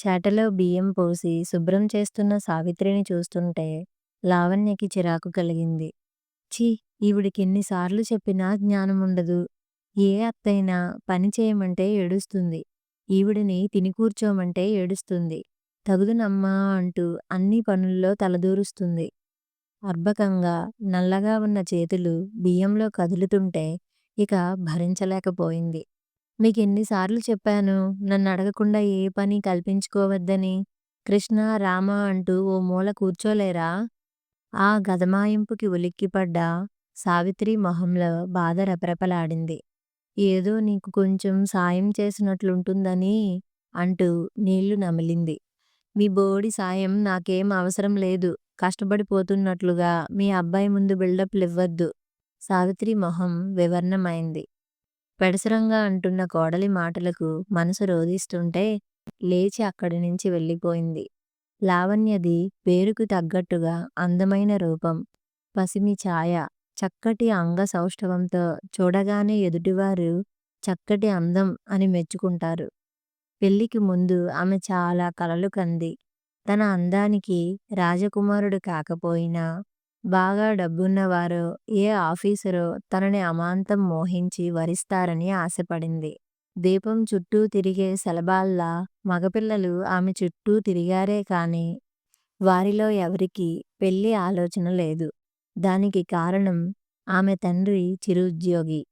చేటలో బియ్యం పోసి శుభ్రం చేస్తున్న సావిత్రిని చూస్తుంటే లావణ్యకి చిరాకు కలిగింది. ఛీ! ఈవిడికెన్నిసార్లు చెప్పినా జ్ఞానముండదు. ఏ అత్తయినా పని చేయమంటే ఏడుస్తుంది. ఈవిడిని తిని కూర్చోమంటే ఏడుస్తుంది. తగుదునమ్మా అంటూ అన్ని పనుల్లో తలదూరుస్తుంది. అర్భకంగా నల్లగా ఉన్న చేతులు బియ్యంలో కదులుతుంటే ఇక భరించలేకపోయింది. మీకెన్నిసార్లు చెప్పాను నన్నడగకుండా ఏ పని కల్పించుకోవద్దని. కృష్ణ, రామ అంటూ ఓ మూల కూర్చోలేరా? ఆ గదమాయింపుకి ఉలిక్కిపడ్డ సావిత్రి మొహంలో బాధ రెపరెపలాడింది. ఏదో నీకు కొంచెం సాయం చేసినట్లుంటుందని అంటూ నీళ్ళు నమిలింది. మీ బోడి సాయం నాకేం అవసరం లేదు. కష్టపడిపోతున్నట్లుగా మీ అబ్బాయి ముందు బిల్డప్ లివ్వద్దు. సావిత్రి మొహం వివర్ణమైంది. పెడసరంగా అంటున్న కోడలి మాటలకు మనసు రోధిస్తుంటే లేచి అక్కడి నుంచి వెళ్ళిపోయింది. లావణ్యది పేరుకు తగ్గట్టుగా అందమైన రూపం. పసిమి ఛాయ. చక్కటి అంగ సౌష్ఠవంతో చూడగానే ఎదుటివారు చక్కటి అందం అని మెచ్చుకుంటారు. పెళ్ళికి ముందు ఆమె చాలా కలలు కంది. తన అందానికి రాజకుమారుడు కాకపోయినా బాగా డబ్బున్నవారో ఏ ఆఫీసరో తనని అమాంతం మోహించి వరిస్తారని ఆశపడింది. దీపం చుట్టూ తిరిగే శలభాల్లా మగపిల్లలు ఆమె చుట్టూ తిరిగారే కాని వారిలో ఎవరికీ పెళ్ళి ఆలోచన లేదు. దానికి కారణం ఆమె తండ్రి చిరుద్యోగి.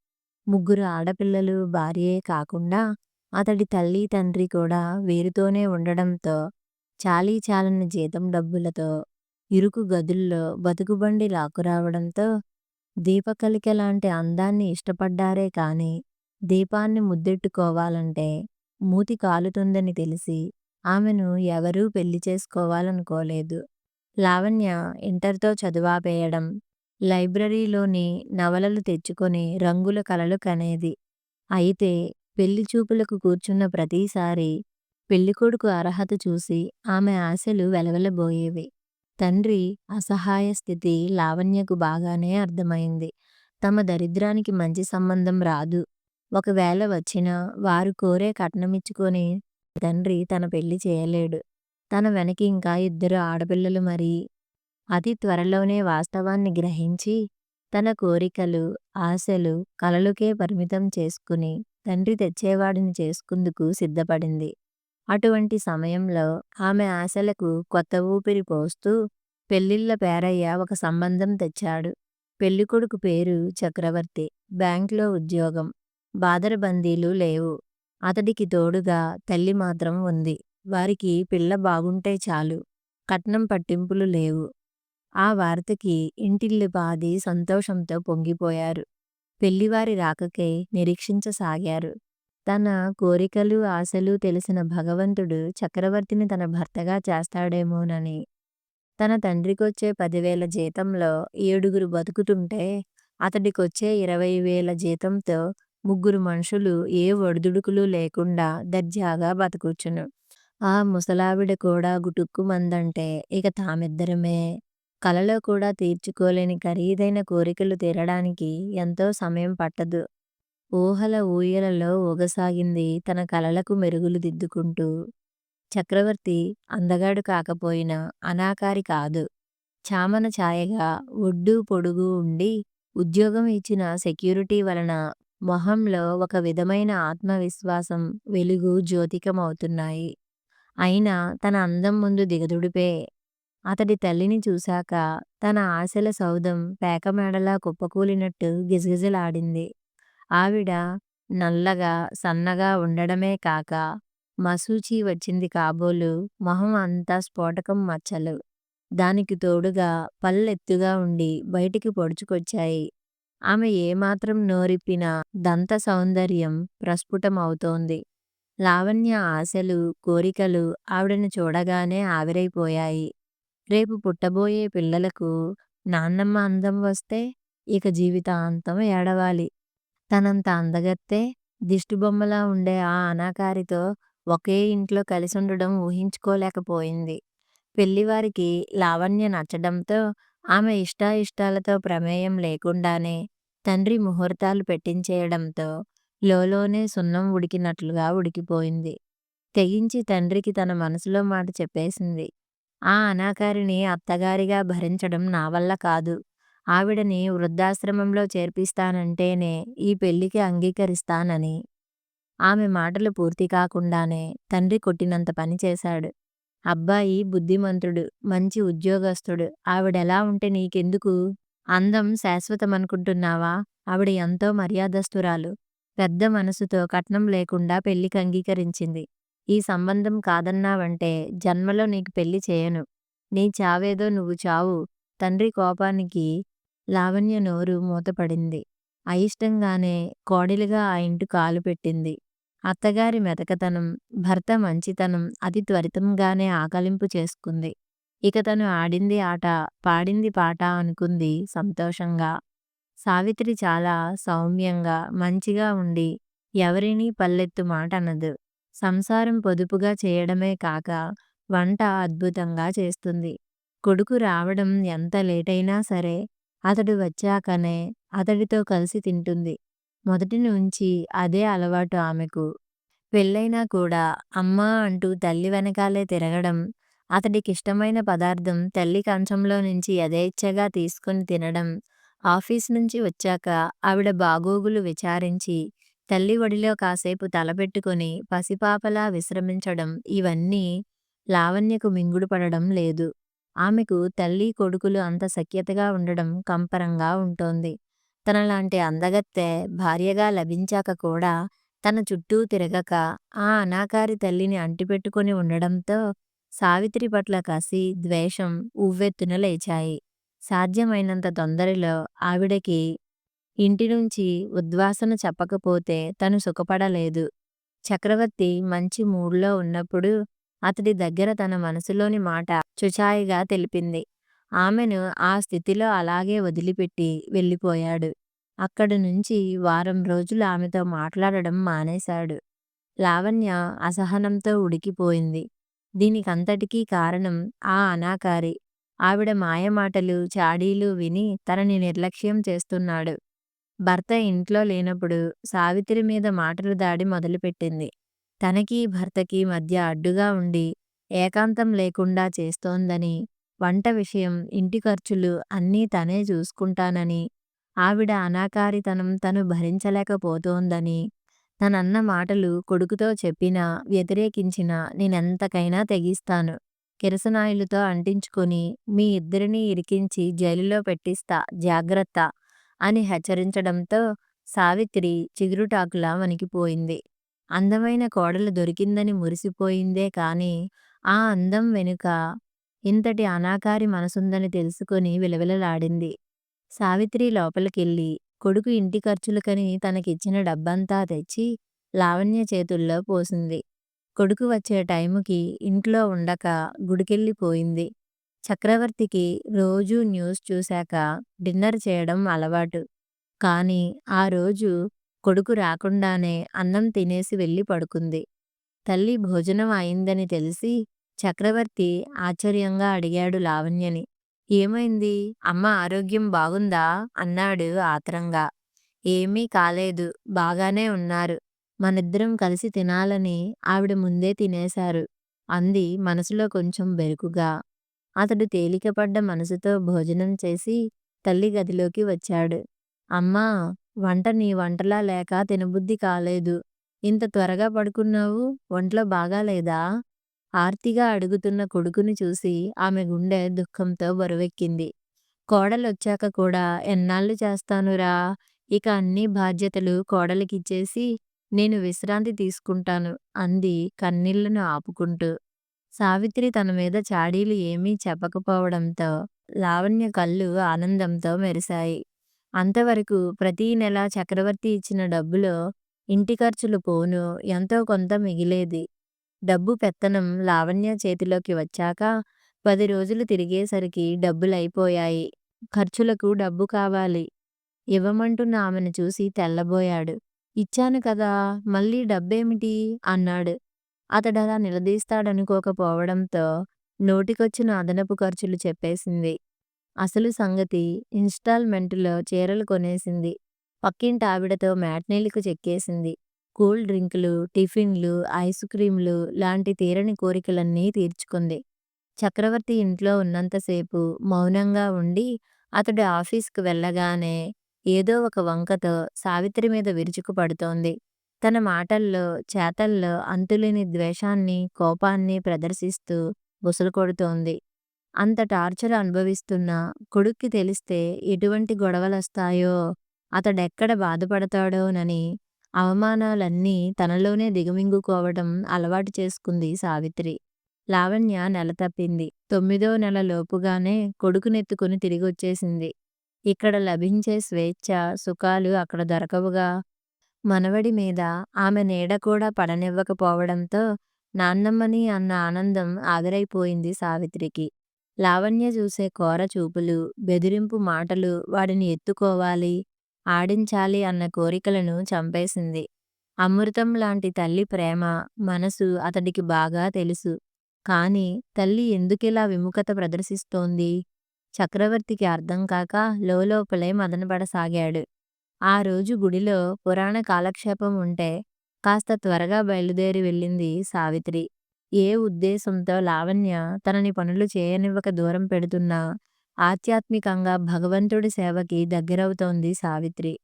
ముగ్గురు ఆడపిల్లలు భార్యే కాకుండా అతడి తల్లీ తండ్రి కూడా వీరితోనే ఉండడంతో చాలీచాలని జీతం డబ్బులతో ఇరుకు గదుల్లో బతుకుబండి లాక్కురావడంతో దీపకళికలాంటి అందాన్ని ఇష్టపడ్డారే కాని దీపాన్ని ముద్దెట్టుకోవాలంటే మూతి కాలుతుందని తెలిసి ఆమెను ఎవరూ పెళ్ళి చేసుకోవాలనుకోలేదు. లావణ్య ఇంటర్తో చదువాపేయడం, లైబ్రరీలోని నవలలు తెచ్చుకొని రంగుల కలలు కనేది. అయితే పెళ్ళి చూపులకు కూర్చున్న ప్రతిసారీ పెళ్ళికొడుకు అర్హత చూసి ఆమె ఆశలు వెలవెలబోయేవి. తండ్రి అసహాయ స్థితి లావణ్యకు బాగానే అర్థమైంది. తమ దరిద్రానికి మంచి సంబంధం రాదు. ఒకవేళ వచ్చినా వారు కోరే కట్నమిచ్చుకొని తండ్రి తన పెళ్ళి చేయలేడు. తన వెనక ఇంకా ఇద్దరు ఆడపిల్లలు మరి. అతి త్వరలోనే వాస్తవాన్ని గ్రహించి తన కోరికలు, ఆశలు, కలలుకే పరిమితం చేసుకుని తండ్రి తెచ్చేవాడిని చేసుకుందుకు సిద్ధపడింది. అటువంటి సమయంలో ఆమె ఆశలకు కొత్త ఊపిరి పోస్తూ పెళ్ళిళ్ళ పేరయ్య ఒక సంబంధం తెచ్చాడు. పెళ్ళికొడుకు పేరు చక్రవర్తి. బ్యాంకులో ఉద్యోగం. బాదరబందీలు లేవు. అతడికి తోడుగా తల్లి మాత్రం ఉంది. వారికి పిల్ల బాగుంటే చాలు. కట్నం పట్టింపులు లేవు. ఆ వార్తకి ఇంటిల్లిపాదీ సంతోషంతో పొంగిపోయారు. పెళ్ళివారి రాకకై నిరీక్షించసాగారు. తన కోరికలు, ఆశలు తెలిసిన భగవంతుడు చక్రవర్తిని తన భర్తగా చేస్తాడేమోనని. తన తండ్రికొచ్చే పదివేల జీతంలో ఏడుగురు బతుకుతుంటే అతడికొచ్చే ఇరవై వేల జీతంతో ముగ్గురు మనుషులు ఏ ఒడిదుడుకులు లేకుండా దర్జాగా బతుకుచ్చును ఆ ముసలావిడ కూడా గుటుక్కుమందంటే ఇక తామిద్దరమే. కలలో కూడా తీర్చుకోలేని ఖరీదైన కోరికలు తీరడానికి ఎంతో సమయం పట్టదు. ఊహల ఊయలలో ఊగసాగింది తన కలలకు మెరుగులు దిద్దుకుంటూ. చక్రవర్తి అందగాడు కాకపోయినా అనాకారి కాదు. చామన ఛాయగా ఒడ్డూ పొడుగు ఉండి ఉద్యోగం ఇచ్చిన సెక్యూరిటీ వలన మొహంలో ఒక విధమైన ఆత్మవిశ్వాసం వెలుగు జ్యోతికమవుతున్నాయి అయినా తన అందం ముందు దిగదుడిపే. అతడి తల్లిని చూశాక తన ఆశల సౌధం పేకమేడలా కుప్పకూలినట్టు గిజగిజలాడింది. ఆవిడ నల్లగా, సన్నగా ఉండడమే కాక మసూచి వచ్చింది కాబోలు మొహం అంతా స్ఫోటకం మచ్చలు. దానికి తోడుగా పళ్ళెత్తుగా ఉండి బయటికి పొడుచుకొచ్చాయి. ఆమె ఏమాత్రం నోరిప్పినా దంత సౌందర్యం ప్రస్ఫుటమవుతోంది. లావణ్య ఆశలు, కోరికలు ఆవిడను చూడగానే ఆవిరైపోయాయి. రేపు పుట్టబోయే పిల్లలకు నాన్నమ్మ అందం వస్తే ఇక జీవితాంతం ఏడవాలి. తనంత అందగత్తె, దిష్టిబొమ్మలా ఉండే ఆ అనాకారితో ఒకే ఇంట్లో కలిసుండడం ఊహించుకోలేకపోయింది. పెళ్ళివారికి లావణ్య నచ్చడంతో ఆమె ఇష్టాయిష్టాలతో ప్రమేయం లేకుండానే తండ్రి ముహూర్తాలు పెట్టించేయడంతో లోలోనే సున్నం ఉడికినట్లుగా ఉడికిపోయింది. తెగించి తండ్రికి తన మనసులో మాట చెప్పేసింది. ఆ అనాకారిని అత్తగారిగా భరించడం నావల్ల కాదు. ఆవిడని వృద్ధాశ్రమంలో చేర్పిస్తానంటేనే ఈ పెళ్ళికి అంగీకరిస్తానని. ఆమె మాటలు పూర్తి కాకుండానే తండ్రి కొట్టినంత పని చేశాడు. అబ్బాయి బుద్ధిమంతుడు, మంచి ఉద్యోగస్తుడు. ఆవిడెలా ఉంటే నీకెందుకు? అందం శాశ్వతమనుకుంటున్నావా? ఆవిడ ఎంతో మర్యాదస్తురాలు. పెద్ద మనసుతో కట్నం లేకుండా పెళ్ళికి అంగీకరించింది. ఈ సంబంధం కాదన్నావంటే జన్మలో నీకు పెళ్ళి చేయను. నీ చావేదో నువ్వు చావు. తండ్రి కోపానికి లావణ్య నోరు మూతపడింది. అయిష్టంగానే కోడలిగా ఆ ఇంటి కాలు పెట్టింది. అత్తగారి మెతకతనం, భర్త మంచితనం అతి త్వరితంగానే ఆకలింపు చేసుకుంది. ఇక తను ఆడింది ఆట, పాడింది పాట అనుకుంది సంతోషంగా. సావిత్రి చాలా సౌమ్యంగా, మంచిగా ఉండి ఎవరినీ పల్లెత్తు మాటనదు. సంసారం పొదుపుగా చేయడమే కాక వంట అద్భుతంగా చేస్తుంది. కొడుకు రావడం ఎంత లేటైనా సరే అతడు వచ్చాకనే అతడితో కలిసి తింటుంది. మొదటి నుంచి అదే అలవాటు ఆమెకు. పెళ్ళైనా కూడా అమ్మా అంటూ తల్లి వెనకాలే తిరగడం, అతడికిష్టమైన పదార్థం తల్లి కంచంలో నుంచి యథేచ్ఛగా తీసుకుని తినడం, ఆఫీసు నుంచి వచ్చాక ఆవిడ బాగోగులు విచారించి తల్లి ఒడిలో కాసేపు తలపెట్టుకుని పసిపాపలా విశ్రమించడం ఇవన్నీ లావణ్యకు మింగుడు పడడం లేదు. ఆమెకు తల్లీ కొడుకులు అంత సఖ్యతగా ఉండడం కంపరంగా ఉంటోంది. తనలాంటి అందగత్తె భార్యగా లభించాక కూడా తన చుట్టూ తిరగక ఆ అనాకారి తల్లిని అంటిపెట్టుకుని ఉండడంతో సావిత్రి పట్ల కసి, ద్వేషం ఉవ్వెత్తున లేచాయి. సాధ్యమైనంత తొందరలో ఆవిడకి ఇంటి నుంచి ఉద్వాసన చెప్పకపోతే తను సుఖపడలేదు. చక్రవర్తి మంచి మూడ్లో ఉన్నప్పుడు అతడి దగ్గర తన మనసులోని మాట చుచాయిగా తెలిపింది. ఆమెను ఆ స్థితిలో అలాగే వదిలిపెట్టి వెళ్ళిపోయాడు. అక్కడి నుంచి వారం రోజులు ఆమెతో మాట్లాడడం మానేశాడు. లావణ్య అసహనంతో ఉడికిపోయింది. దీనికంతటికీ కారణం ఆ అనాకారి. ఆవిడ మాయమాటలు, చాడీలు విని తనని నిర్లక్ష్యం చేస్తున్నాడు. భర్త ఇంట్లో లేనప్పుడు సావిత్రి మీద మాటలు దాడి మొదలుపెట్టింది. తనకీ భర్తకీ మధ్య అడ్డుగా ఉండి ఏకాంతం లేకుండా చేస్తోందని, వంట విషయం, ఇంటి ఖర్చులు అన్నీ తనే చూసుకుంటానని, ఆవిడ అనాకారితనం తను భరించలేకపోతోందని, తనన్న మాటలు కొడుకుతో చెప్పినా, వ్యతిరేకించినా నేనెంతకైనా తెగిస్తాను. కిరసనాయిలుతో అంటించుకుని మీ ఇద్దరినీ ఇరికించి జైలులో పెట్టిస్తా జాగ్రత్త అని హెచ్చరించడంతో సావిత్రి చిగురుటాకులా వణికిపోయింది. అందమైన కోడలు దొరికిందని మురిసిపోయిందే కాని ఆ అందం వెనుక ఇంతటి అనాకారి మనసుందని తెలుసుకొని విలవిలలాడింది. సావిత్రి లోపలికెళ్ళి కొడుకు ఇంటి ఖర్చులకని తనకిచ్చిన డబ్బంతా తెచ్చి లావణ్య చేతుల్లో పోసింది. కొడుకు వచ్చే టైముకి ఇంట్లో ఉండక గుడికెళ్ళిపోయింది. చక్రవర్తికి రోజూ న్యూస్ చూశాక డిన్నర్ చేయడం అలవాటు. కానీ ఆ రోజు కొడుకు రాకుండానే అన్నం తినేసి వెళ్ళి పడుకుంది. తల్లి భోజనం అయిందని తెలిసి చక్రవర్తి ఆశ్చర్యంగా అడిగాడు లావణ్యని. ఏమైంది? అమ్మ ఆరోగ్యం బాగుందా? అన్నాడు ఆత్రంగా. ఏమీ కాలేదు. బాగానే ఉన్నారు. మనిద్దరం కలిసి తినాలని ఆవిడ ముందే తినేశారు అంది మనసులో కొంచెం బెరుకుగా. అతడు తేలికపడ్డ మనసుతో భోజనం చేసి తల్లి గదిలోకి వచ్చాడు. అమ్మా! వంట నీ వంటలా లేక తినబుద్ధి కాలేదు. ఇంత త్వరగా పడుకున్నావు? ఒంట్లో బాగాలేదా? ఆర్తిగా అడుగుతున్న కొడుకుని చూసి ఆమె గుండె దుఃఖంతో బరువెక్కింది. కోడలొచ్చాక కూడా ఎన్నాళ్ళు చేస్తానురా? ఇక అన్ని బాధ్యతలు కోడలికిచ్చేసి నేను విశ్రాంతి తీసుకుంటాను అంది కన్నీళ్ళను ఆపుకుంటూ. సావిత్రి తన మీద చాడీలు ఏమీ చెప్పకపోవడంతో లావణ్య కళ్ళు ఆనందంతో మెరిశాయి. అంతవరకు ప్రతీ నెలా చక్రవర్తి ఇచ్చిన డబ్బులో ఇంటి ఖర్చులు పోను ఎంతో కొంత మిగిలేది. డబ్బు పెత్తనం లావణ్య చేతిలోకి వచ్చాక పది రోజులు తిరిగేసరికి డబ్బులయిపోయాయి. ఖర్చులకు డబ్బు కావాలి. ఇవ్వమంటున్న ఆమెను చూసి తెల్లబోయాడు. ఇచ్చాను కదా! మళ్ళీ డబ్బేమిటి? అన్నాడు. అతడలా నిలదీస్తాడనుకోకపోవడంతో నోటికొచ్చిన అదనపు ఖర్చులు చెప్పేసింది. అసలు సంగతి ఇన్స్టాల్మెంటులో చీరలు కొనేసింది. పక్కింటి ఆవిడతో మ్యాట్నీలకు చెక్కేసింది. కూల్ డ్రింకులు, టిఫిన్‌లు, ఐస్ క్రీమ్‌లు లాంటి తీరని కోరికలన్నీ తీర్చుకుంది. చక్రవర్తి ఇంట్లో ఉన్నంతసేపు మౌనంగా ఉండి, అతడు ఆఫీస్‌కి వెళ్ళగానే ఏదో ఒక వంకతో సావిత్రి మీద విరుచుకుపడుతోంది. తన మాటల్లో, చేతల్లో అంతులేని ద్వేషాన్ని, కోపాన్ని ప్రదర్శిస్తూ బుసలు కొడుతోంది. అంత టార్చర్ అనుభవిస్తున్న కొడుక్కి తెలిస్తే ఎటువంటి గొడవలొస్తాయో, అతడెక్కడ బాధపడతాడోనని అవమానాలన్నీ తనలోనే దిగమింగుకోవటం అలవాటు చేసుకుంది సావిత్రి. లావణ్య నెల తప్పింది. తొమ్మిదో నెల లోపుగానే కొడుకునెత్తుకుని తిరిగొచ్చేసింది. ఇక్కడ లభించే స్వేచ్ఛ, సుఖాలు అక్కడ దొరకవుగా! మనవడి మీద ఆమె నీడ కూడా పడనివ్వకపోవడంతో నాన్నమ్మని అన్న ఆనందం ఆవిరైపోయింది సావిత్రికి. లావణ్య చూసే కోర చూపులు, బెదిరింపు మాటలు వాడిని ఎత్తుకోవాలి, ఆడించాలి అన్న కోరికలను చంపేసింది. అమృతం లాంటి తల్లి ప్రేమ, మనసు అతడికి బాగా తెలుసు. కాని తల్లి ఎందుకిలా విముఖత ప్రదర్శిస్తోంది? చక్రవర్తికి అర్థం కాక లోలోపలే మదనపడసాగాడు. ఆ రోజు గుడిలో పురాణ కాలక్షేపం ఉంటే కాస్త త్వరగా బయలుదేరి వెళ్ళింది సావిత్రి. ఏ ఉద్దేశంతో లావణ్య తనని పనులు చేయనివ్వక దూరం పెడుతున్నా ఆధ్యాత్మికంగా భగవంతుడి సేవకి దగ్గరవుతోంది సావిత్రి.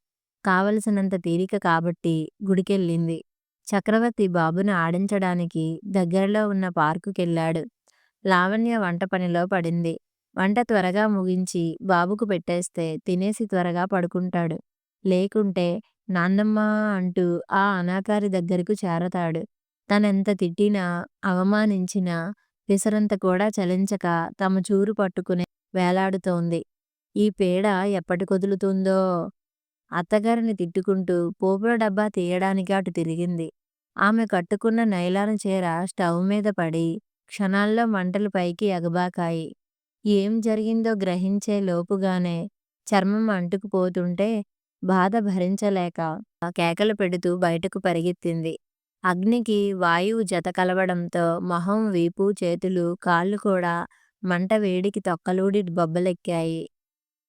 కావలసినంత తీరిక కాబట్టి గుడికెళ్ళింది. చక్రవర్తి బాబును ఆడించడానికి దగ్గరలో ఉన్న పార్కుకెళ్ళాడు. లావణ్య వంట పనిలో పడింది. వంట త్వరగా ముగించి బాబుకు పెట్టేస్తే తినేసి త్వరగా పడుకుంటాడు. లేకుంటే నాన్నమ్మా అంటూ ఆ అనాకారి దగ్గరకు చేరతాడు. తనెంత తిట్టినా, అవమానించినా పిసరంత కూడా చలించక తమ చూరు పట్టుకునే వేలాడుతోంది. ఈ పీడ ఎప్పటికొదులుతుందో? అత్తగారిని తిట్టుకుంటూ పోపుల డబ్బా తీయడానికి అటు తిరిగింది. ఆమె కట్టుకున్న నైలాను చీర స్టవ్ మీద పడి క్షణాల్లో మంటలు పైకి ఎగబాకాయి. ఏం జరిగిందో గ్రహించే లోపుగానే చర్మం అంటుకుపోతుంటే బాధ భరించలేక కేకలు పెడుతూ బయటకు పరిగెత్తింది. అగ్నికి వాయువు జత కలవడంతో మొహం, వీపు, చేతులు, కాళ్ళు కూడా మంట వేడికి తొక్కలూడి బొబ్బలెక్కాయి.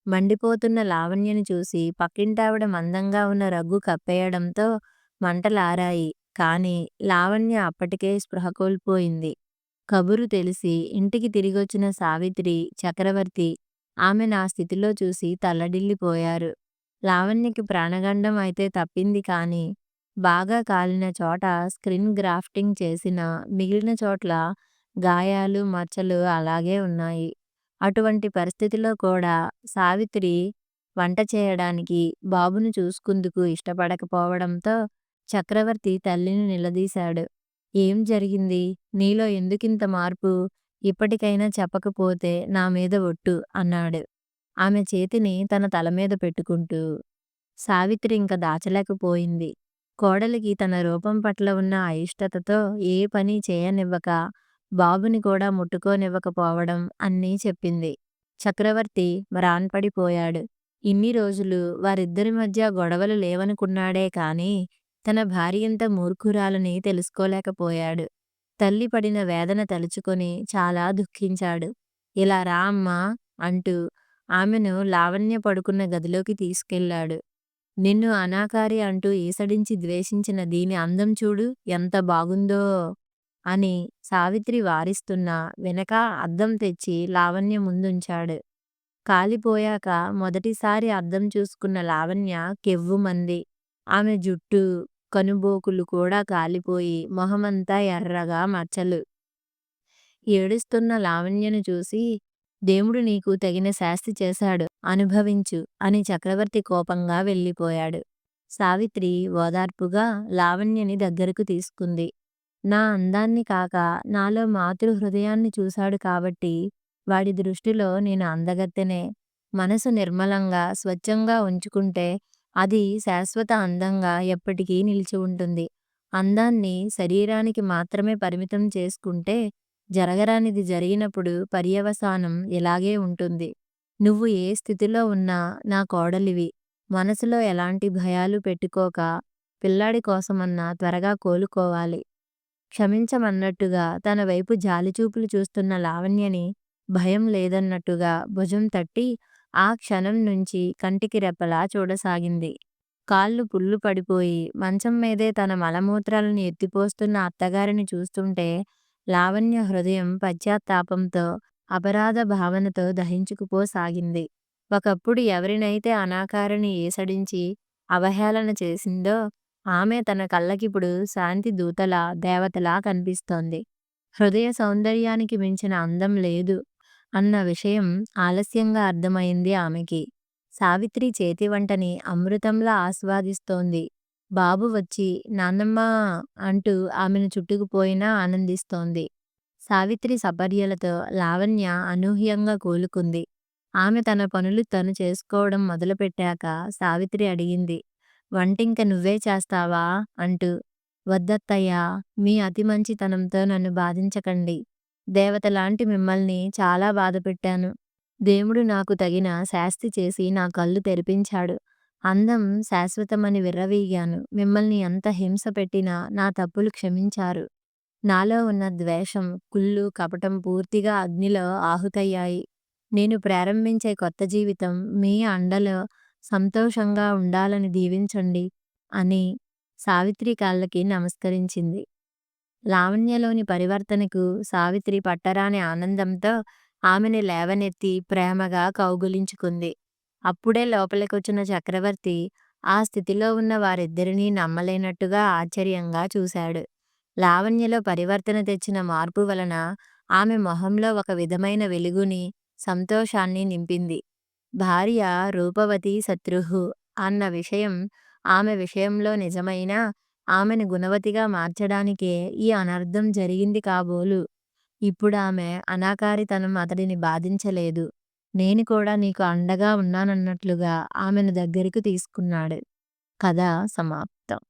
మండిపోతున్న లావణ్యని చూసి పక్కింటావిడ మందంగా ఉన్న రగ్గు కప్పేయడంతో మంటలారాయి. కాని లావణ్య అప్పటికే స్పృహ కోల్పోయింది. కబురు తెలిసి ఇంటికి తిరిగొచ్చిన సావిత్రి, చక్రవర్తి ఆమె నా స్థితిలో చూసి తల్లడిల్లిపోయారు. లావణ్యకి ప్రాణగండం అయితే తప్పింది కాని బాగా కాలిన చోట స్క్రిన్ గ్రాఫ్టింగ్ చేసినా మిగిలిన చోట్ల గాయాలు, మచ్చలు అలాగే ఉన్నాయి. అటువంటి పరిస్థితిలో కూడా సావిత్రి వంట చేయడానికి, బాబును చూసుకుందుకు ఇష్టపడకపోవడంతో చక్రవర్తి తల్లిని నిలదీశాడు. ఏం జరిగింది? నీలో ఎందుకింత మార్పు? ఇప్పటికైనా చెప్పకపోతే నా మీద ఒట్టు అన్నాడు. ఆమె చేతిని తన తలమీద పెట్టుకుంటూ. సావిత్రి ఇంక దాచలేకపోయింది. కోడలికి తన రూపం పట్ల ఉన్న అయిష్టతతో ఏ పని చేయనివ్వక, బాబుని కూడా ముట్టుకోనివ్వకపోవడం అన్నీ చెప్పింది. చక్రవర్తి మ్రాన్పడిపోయాడు. ఇన్ని రోజులు వారిద్దరి మధ్య గొడవలు లేవనుకున్నాడే కాని తన భార్యంత మూర్ఖురాలని తెలుసుకోలేకపోయాడు. తల్లి పడిన వేదన తలుచుకొని చాలా దుఃఖించాడు. ఇలా రా అమ్మా అంటూ ఆమెను లావణ్య పడుకున్న గదిలోకి తీసుకెళ్ళాడు. నిన్ను అనాకారి అంటూ ఈసడించి ద్వేషించిన దీని అందం చూడు ఎంత బాగుందో అని సావిత్రి వారిస్తున్నా వెనక అద్దం తెచ్చి లావణ్య ముందుంచాడు. కాలిపోయాక మొదటిసారి అద్దం చూసుకున్న లావణ్య కెవ్వుమంది. ఆమె జుట్టు, కనుబోకులు కూడా కాలిపోయి మొహమంతా ఎర్రగా మచ్చలు. ఏడుస్తున్న లావణ్యను చూసి దేవుడు నీకు తగిన శాస్తి చేశాడు అనుభవించు అని చక్రవర్తి కోపంగా వెళ్ళిపోయాడు. సావిత్రి ఓదార్పుగా లావణ్యని దగ్గరకు తీసుకుంది. నా అందాన్ని కాక నాలో మాతృ హృదయాన్ని చూశాడు కాబట్టి వాడి దృష్టిలో నేను అందగత్తెనే. మనసు నిర్మలంగా, స్వచ్ఛంగా ఉంచుకుంటే అది శాశ్వత అందంగా ఎప్పటికీ నిలిచి ఉంటుంది. అందాన్ని శరీరానికి మాత్రమే పరిమితం చేసుకుంటే జరగరానిది జరిగినప్పుడు పర్యవసానం ఇలాగే ఉంటుంది. నువ్వు ఏ స్థితిలో ఉన్నా నా కోడలివి. మనసులో ఎలాంటి భయాలు పెట్టుకోక పిల్లాడి కోసమన్నా త్వరగా కోలుకోవాలి. క్షమించమన్నట్టుగా తన వైపు జాలిచూపులు చూస్తున్న లావణ్యని భయం లేదన్నట్టుగా భుజం తట్టి ఆ క్షణం నుంచి కంటికి రెప్పలా చూడసాగింది. కాళ్ళు పుల్లు పడిపోయి మంచం మీదే తన మలమూత్రాలను ఎత్తిపోస్తున్న అత్తగారిని చూస్తుంటే లావణ్య హృదయం పశ్చాత్తాపంతో, అపరాధ భావనతో దహించుకుపోసాగింది. ఒకప్పుడు ఎవరినైతే అనాకారిణి ఈసడించి అవహేళన చేసిందో ఆమె తన కళ్ళకిప్పుడు శాంతి దూతలా, దేవతలా కనిపిస్తోంది. హృదయ సౌందర్యానికి మించిన అందం లేదు అన్న విషయం ఆలస్యంగా అర్థమైంది ఆమెకి. సావిత్రి చేతివంటని అమృతంలా ఆస్వాదిస్తోంది. బాబు వచ్చి నాన్నమ్మ అంటూ ఆమెను చుట్టుకుపోయినా ఆనందిస్తోంది. సావిత్రి సపర్యలతో లావణ్య అనూహ్యంగా కోలుకుంది. ఆమె తన పనులు తను చేసుకోవడం మొదలుపెట్టాక సావిత్రి అడిగింది. వంటింక నువ్వే చేస్తావా? అంటూ. వద్దత్తయ్యా! మీ అతి మంచితనంతో నన్ను బాధించకండి. దేవతలాంటి మిమ్మల్ని చాలా బాధపెట్టాను. దేవుడు నాకు తగిన శాస్తి చేసి నా కళ్ళు తెరిపించాడు. అందం శాశ్వతమని విర్రవీగాను. మిమ్మల్ని ఎంత హింస పెట్టినా నా తప్పులు క్షమించారు. నాలో ఉన్న ద్వేషం, కుళ్ళు, కపటం పూర్తిగా అగ్నిలో ఆహుతయ్యాయి. నేను ప్రారంభించే కొత్త జీవితం మీ అండలో సంతోషంగా ఉండాలని దీవించండి అని సావిత్రి కాళ్ళకి నమస్కరించింది. లావణ్యలోని పరివర్తనకు సావిత్రి పట్టరాని ఆనందంతో ఆమెని లేవనెత్తి ప్రేమగా కౌగిలించుకుంది. అప్పుడే లోపలికొచ్చిన చక్రవర్తి ఆ స్థితిలో ఉన్న వారిద్దరినీ నమ్మలేనట్టుగా ఆశ్చర్యంగా చూశాడు. లావణ్యలో పరివర్తన తెచ్చిన మార్పు వలన ఆమె మొహంలో ఒక విధమైన వెలుగుని, సంతోషాన్ని నింపింది. భార్య రూపవతి శత్రుహు అన్న విషయం ఆమె విషయంలో నిజమైనా ఆమెను గుణవతిగా మార్చడానికే ఈ అనర్థం జరిగింది కాబోలు. ఇప్పుడామె అనాకారితనం అతడిని బాధించలేదు. నేను కూడా నీకు అండగా ఉన్నానన్నట్లుగా ఆమెను దగ్గరకు తీసుకున్నాడు. కథ సమాప్తం.